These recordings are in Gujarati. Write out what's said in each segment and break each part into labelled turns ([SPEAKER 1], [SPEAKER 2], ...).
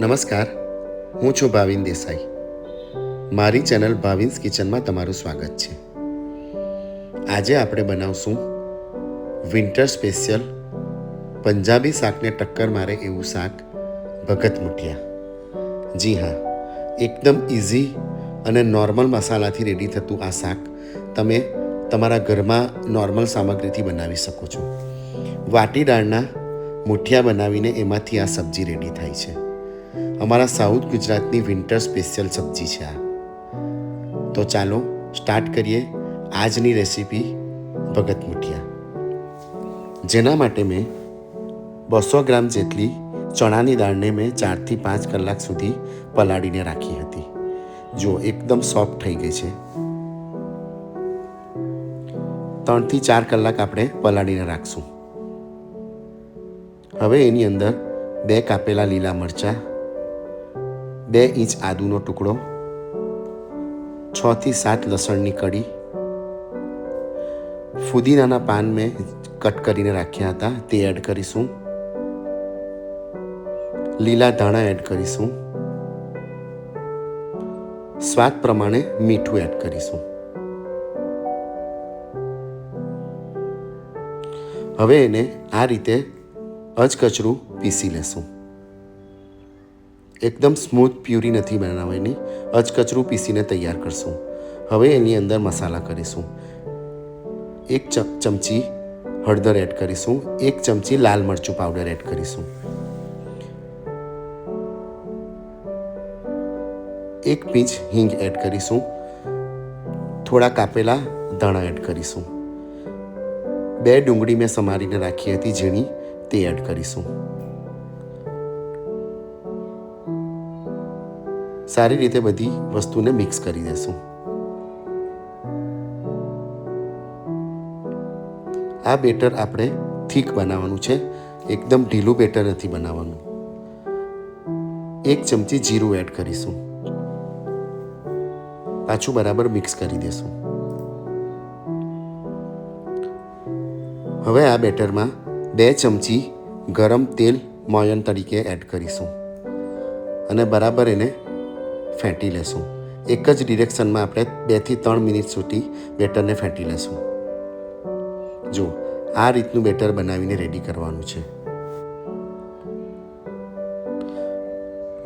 [SPEAKER 1] નમસ્કાર, હું છું ભાવિન દેસાઈ. મારી ચેનલ ભાવિન્સ કિચનમાં તમારું સ્વાગત છે. આજે આપણે બનાવશું વિન્ટર સ્પેશિયલ પંજાબી શાકને ટક્કર મારે એવું શાક, ભગત મુઠિયા. જી હા, એકદમ ઇઝી અને નોર્મલ મસાલાથી રેડી થતું આ શાક તમે તમારા ઘરમાં નોર્મલ સામગ્રીથી બનાવી શકો છો. વાટી દાળના મુઠિયા બનાવીને એમાંથી આ સબ્જી રેડી થાય છે. અમારા સાઉથ ગુજરાતની વિન્ટર સ્પેશિયલ સબ્જી છે આ. તો ચાલો સ્ટાર્ટ કરીએ આજની રેસીપી ભગત મુઠિયા. જેના માટે મેં બસો ગ્રામ જેટલી ચણાની દાળને મેં ચારથી પાંચ કલાક સુધી પલાળીને રાખી હતી. જો એકદમ સોફ્ટ થઈ ગઈ છે. ત્રણથી ચાર કલાક આપણે પલાળીને રાખશું. હવે એની અંદર બે કાપેલા લીલા મરચાં બે ઇંચ આદુનો ટુકડો, છથી સાત લસણની કડી ફુદીનાના પાન મેં કટ કરીને રાખ્યા હતા, તે એડ કરીશું. લીલા ધાણા એડ કરીશું. સ્વાદ પ્રમાણે મીઠું એડ કરીશું. હવે એને આ રીતે અજકચરું પીસી લેશું. એકદમ સ્મૂથ, પ્યુરી નથી બનાવવાની. અચકચરું પીસીને તૈયાર કરશું. હવે એની અંદર મસાલા કરીશું. એક ચમચી હળદર એડ કરીશું. એક ચમચી લાલ મરચું પાવડર એડ કરીશું. એક પીંચ હિંગ એડ કરીશું. થોડા કાપેલા ધાણા એડ કરીશું. બે ડુંગળી મેં સમારીને રાખી હતી, ઝીણી. તે એડ કરીશું. સારી રીતે બધી વસ્તુને મિક્સ કરી દેશું. આ બેટર આપણે થીક બનાવવાનું છે, એકદમ ઢીલું બેટર નથી બનાવવાનું. એક ચમચી જીરું એડ કરીશું. પાછું બરાબર મિક્સ કરી દેશું. હવે આ બેટરમાં બે ચમચી ગરમ તેલ, મોયન તરીકે એડ કરીશું. અને બરાબર એને ફેંટી લેશું. એક જ ડિરેક્શનમાં આપણે બેથી ત્રણ મિનિટ સુધી બેટરને ફેંટી લેશું. જો આ રીતનું બેટર બનાવીને રેડી કરવાનું છે.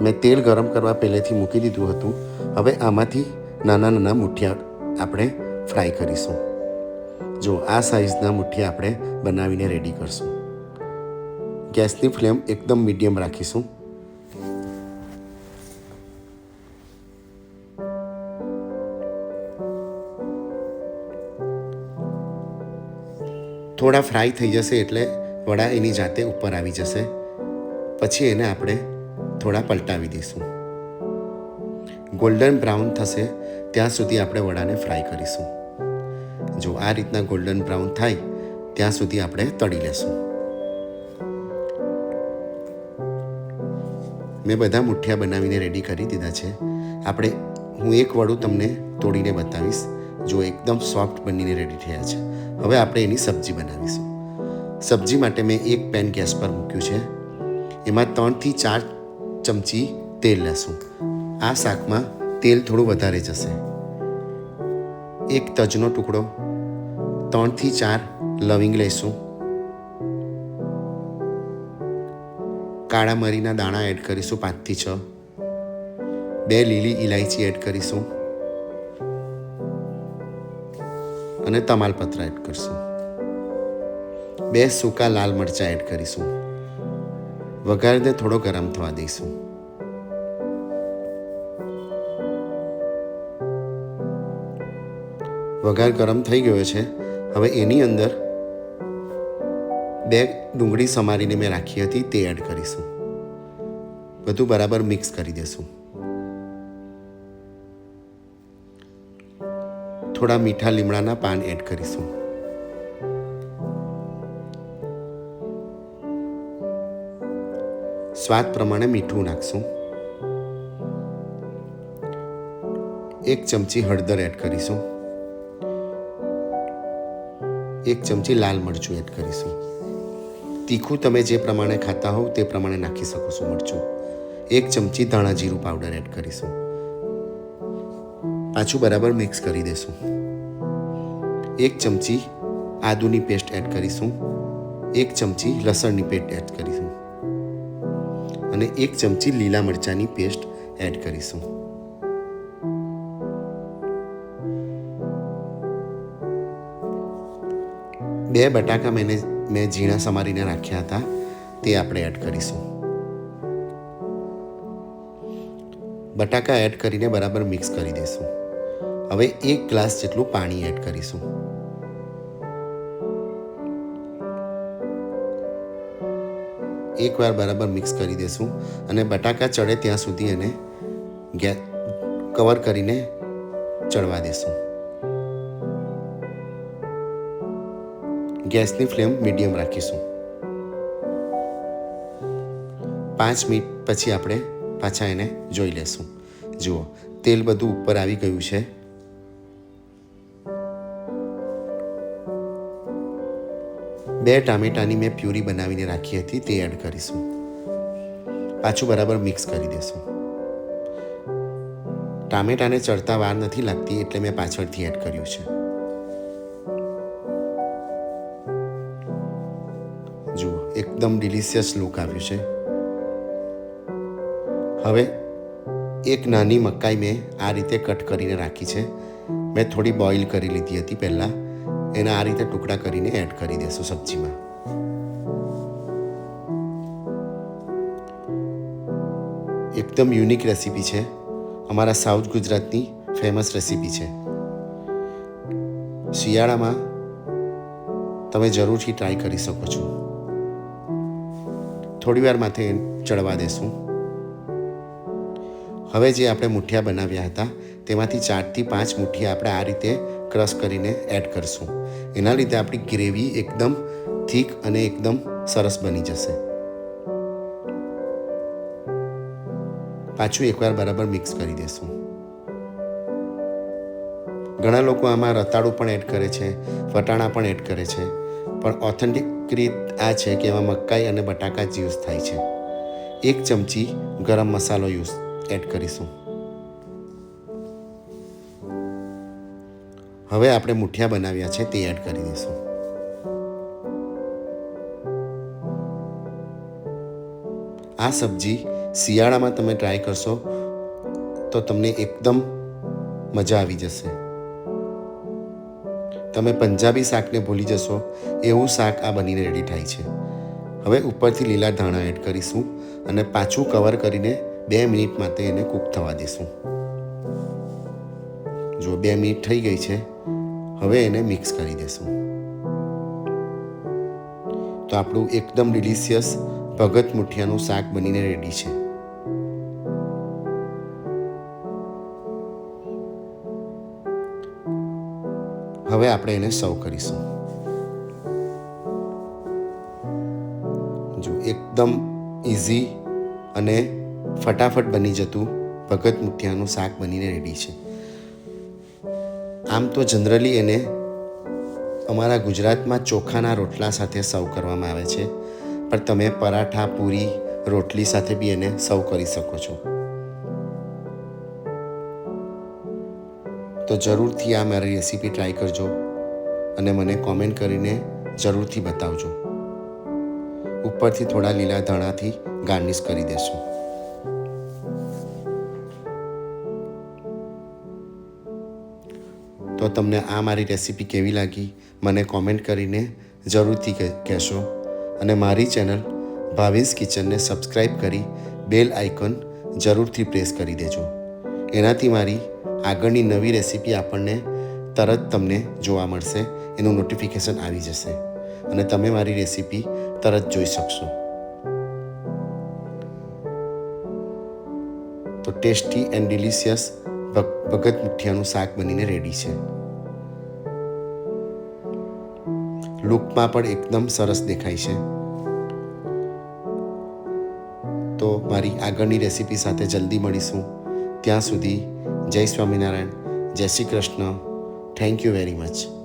[SPEAKER 1] મેં તેલ ગરમ કરવા પહેલેથી મૂકી દીધું હતું. હવે આમાંથી નાના નાના મુઠિયા આપણે ફ્રાય કરીશું. જો આ સાઇઝના મુઠ્ઠી આપણે બનાવીને રેડી કરશું. ગેસની ફ્લેમ એકદમ મીડિયમ રાખીશું. થોડા ફ્રાય થઈ જશે એટલે વડા એની જાતે ઉપર આવી જશે. પછી એને આપણે થોડા પલટાવી દઈશું. ગોલ્ડન બ્રાઉન થશે, ત્યાં સુધી આપણે વડાને ફ્રાય કરીશું. જો આ રીતના ગોલ્ડન બ્રાઉન થાય, ત્યાં સુધી આપણે તળી લેશું. મેં બધા મુઠ્ઠિયા બનાવીને રેડી કરી દીધા છે. આપણે, હું એક વડું તમને તોડીને બતાવીશ, જો એકદમ સોફ્ટ બનીને રેડી થયા છે. હવે આપણે એની સબ્જી બનાવીશું. સબ્જી માટે મેં એક પેન ગેસ પર મૂક્યું છે. એમાં ત્રણથી ચાર ચમચી તેલ લેશું. આ શાકમાં તેલ થોડું વધારે જશે. એક તજનો ટુકડો. ત્રણથી ચાર લવિંગ લઈશું. કાળા મરીના દાણા એડ કરીશું પાંચથી છ. બે લીલી ઇલાયચી એડ કરીશું. અને તમાલપત્ર એડ કરીશું. બે સૂકા લાલ મરચાં એડ કરીશું. વઘારને થોડો ગરમ થવા દઈશું. વઘાર ગરમ થઈ ગયો છે. હવે એની અંદર બે ડુંગળી સમારીને મેં રાખી હતી તે એડ કરીશું. બધું બરાબર મિક્સ કરી દેશું. થોડા મીઠા લીમડાના પાન એડ કરીશું. સ્વાદ પ્રમાણે મીઠું નાખશું. એક ચમચી હળદર એડ કરીશું. એક ચમચી લાલ મરચું એડ કરીશું. તીખું તમે જે પ્રમાણે ખાતા હોવ તે પ્રમાણે નાખી શકો છો મરચું. એક ચમચી ધાણા જીરું પાવડર એડ કરીશું. પાછું બરાબર મિક્સ કરી દેશું. એક ચમચી આદુની પેસ્ટ એડ કરીશું. એક ચમચી લસણની પેસ્ટ એડ કરીશું. અને એક ચમચી લીલા મરચાંની પેસ્ટ એડ કરીશું. બે બટાકા મેં મેં ઝીણા સમારીને રાખ્યા હતા, તે આપણે એડ કરીશું. બટાકા એડ કરીને બરાબર મિક્સ કરી દઈશું હવે એક ગ્લાસ જેટલું પાણી એડ કરીશું. એકવાર બરાબર મિક્સ કરી દઈશું અને બટાકા ચડે ત્યાં સુધી એને ગેસ કવર કરીને ચડવા દેશું. ગેસની ફ્લેમ મીડિયમ રાખીશું. પાંચ મિનિટ પછી આપણે પાછા એને જોઈ લેશું. જુઓ, તેલ બધું ઉપર આવી ગયું છે. બે ટામેટાની મેં પ્યુરી બનાવીને રાખી હતી, તે એડ કરીશું. પાછું બરાબર મિક્સ કરી દઈશું ટામેટાને ચડતા વાર નથી લાગતી, એટલે મેં પાછળથી એડ કર્યું છે. જુઓ, એકદમ ડિલિશિયસ લુક આવ્યું છે. હવે એક નાની મકાઈ મેં આ રીતે કટ કરીને રાખી છે. મેં થોડી બોઇલ કરી લીધી હતી પહેલાં. એના આ રીતે ટુકડા કરીને એડ કરી દેશું સબ્જીમાં. એકદમ યુનિક રેસીપી છે. અમારા સાઉથ ગુજરાતની ફેમસ રેસીપી છે. શિયાળામાં તમે જરૂરથી ટ્રાય કરી શકો છો. થોડી વાર માથે ચડવા દેશું. હવે જે આપણે મુઠિયા બનાવ્યા હતા, તેમાંથી ચારથી પાંચ મુઠ્ઠી આપણે આ રીતે ક્રશ કરીને એડ કરશું. એના લીધે આપણી ગ્રેવી એકદમ થીક અને એકદમ સરસ બની જશે. પાછું એકવાર બરાબર મિક્સ કરી દેશું. ઘણા લોકો આમાં રતાળું પણ એડ કરે છે, વટાણા પણ એડ કરે છે, પણ ઓથેન્ટિક રીત આ છે કે એમાં મકાઈ અને બટાકા જ યુઝ થાય છે. એક ચમચી ગરમ મસાલો યુઝ એડ કરીશું. હવે આપણે મુઠિયા બનાવ્યા છે તે એડ કરી દઈશું. આ સબ્જી શિયાળામાં તમે ટ્રાય કરશો તો તમને એકદમ મજા આવી જશે. તમે પંજાબી શાકને ભૂલી જશો, એવું શાક આ બનીને રેડી થાય છે. હવે ઉપરથી લીલા ધાણા એડ કરીશું અને પાછું કવર કરીને બે મિનિટ માટે એને કૂક થવા દઈશું જો બે મિનિટ થઈ ગઈ છે, હવે એને મિક્સ કરી દઈશું તો આપણું એકદમ ડિલિશિયસ ભગત મુઠિયાનું શાક બનીને રેડી છે. હવે આપણે એને સર્વ કરીશું. જો એકદમ ઇઝી અને ફટાફટ બની જતું ભગત મુઠિયાનું શાક બનીને રેડી છે. આમ તો જનરલી એને અમારા ગુજરાતમાં ચોખાના રોટલા સાથે સર્વ કરવામાં આવે છે, પણ તમે પરાઠા, પૂરી, રોટલી સાથે બી એને સર્વ કરી શકો છો. તો જરૂરથી આ મારી રેસીપી ટ્રાય કરજો અને મને કોમેન્ટ કરીને જરૂરથી બતાવજો. ઉપરથી થોડા લીલા ધાણાથી ગાર્નિશ કરી દેશું. તો તમને આ મારી રેસીપી કેવી લાગી, મને કોમેન્ટ કરીને જરૂરથી કહેશો. અને મારી ચેનલ ભાવિન્સ કિચનને સબસ્ક્રાઈબ કરી બેલ આઇકોન જરૂરથી પ્રેસ કરી દેજો. એનાથી મારી આગળની નવી રેસીપી આપણને તરત તમને જોવા મળશે, એનું નોટિફિકેશન આવી જશે. અને તમે મારી રેસીપી તરત જોઈ શકશો. તો ટેસ્ટી એન્ડ ડિલિશિયસ ભગત મુઠિયાનું શાક બનીને રેડી છે. લુકમાં પણ એકદમ સરસ દેખાય છે. તો મારી આગળની રેસીપી સાથે જલ્દી મળીશું. ત્યાં સુધી જય સ્વામિનારાયણ, જય Shri Krishna. Thank you very much